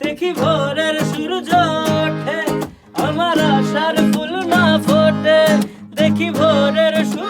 দেখি ভোরের সূর্য ওঠে আমার আশার ফুল না ফোটে। দেখি ভোরের সূর্য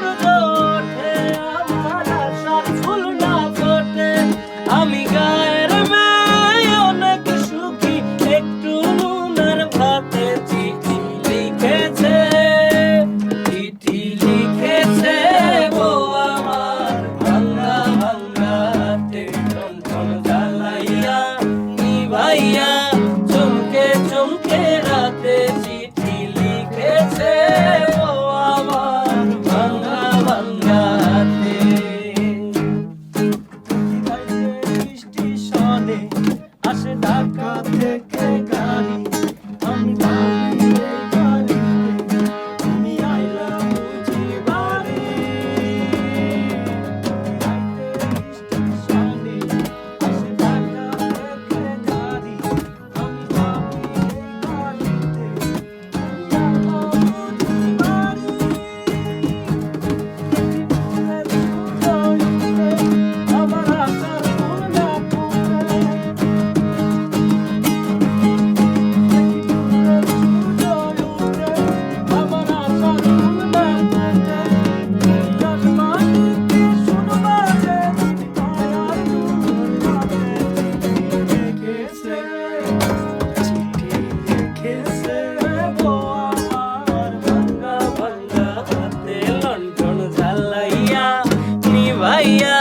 নিভাইয়া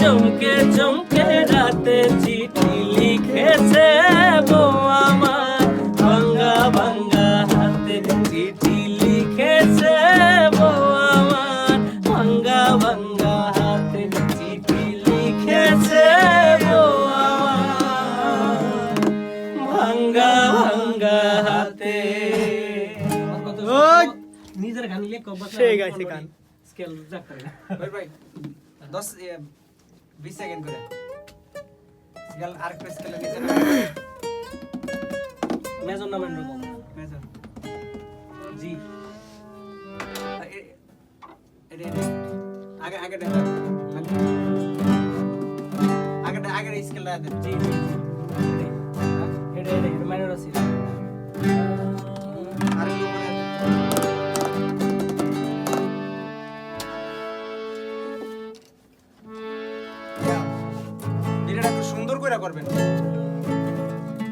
চমকে চমকে রাতে চিঠি লিখেছে গো আমার। ভাঙ্গা ভাঙ্গা হাতে চিঠি লিখেছে গো আমার। ভাঙ্গা ভাঙ্গা হাতে চিঠি লিখেছে গো আমার। ভাঙ্গা ভাঙ্গা হাতে। নিজের গান লিখো সে গাইছে গান। স্কেল যাক করে ভাই ভাই। দশ বিশ সেকেন্ড করে। স্কেল আর একটা স্কেলে নিচে। মেজর নামের রকম মেজর। জি। আগে আগে আগে। আগে স্কেলটা দেন জি জি। জি এটা এটা এটা মাইনর আছে। করে করবেন?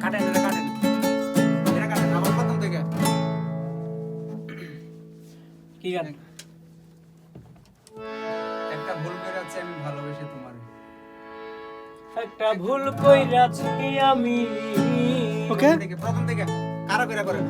কাটেন এটা কাটেন। এটা কাটেন আবার প্রথম থেকে। কি গান? একটা ভুল করে আছে আমি ভালোবেসে তোমার। একটা ভুল কইরাছি আমি। ওকে প্রথম থেকে। কারও করে? করেন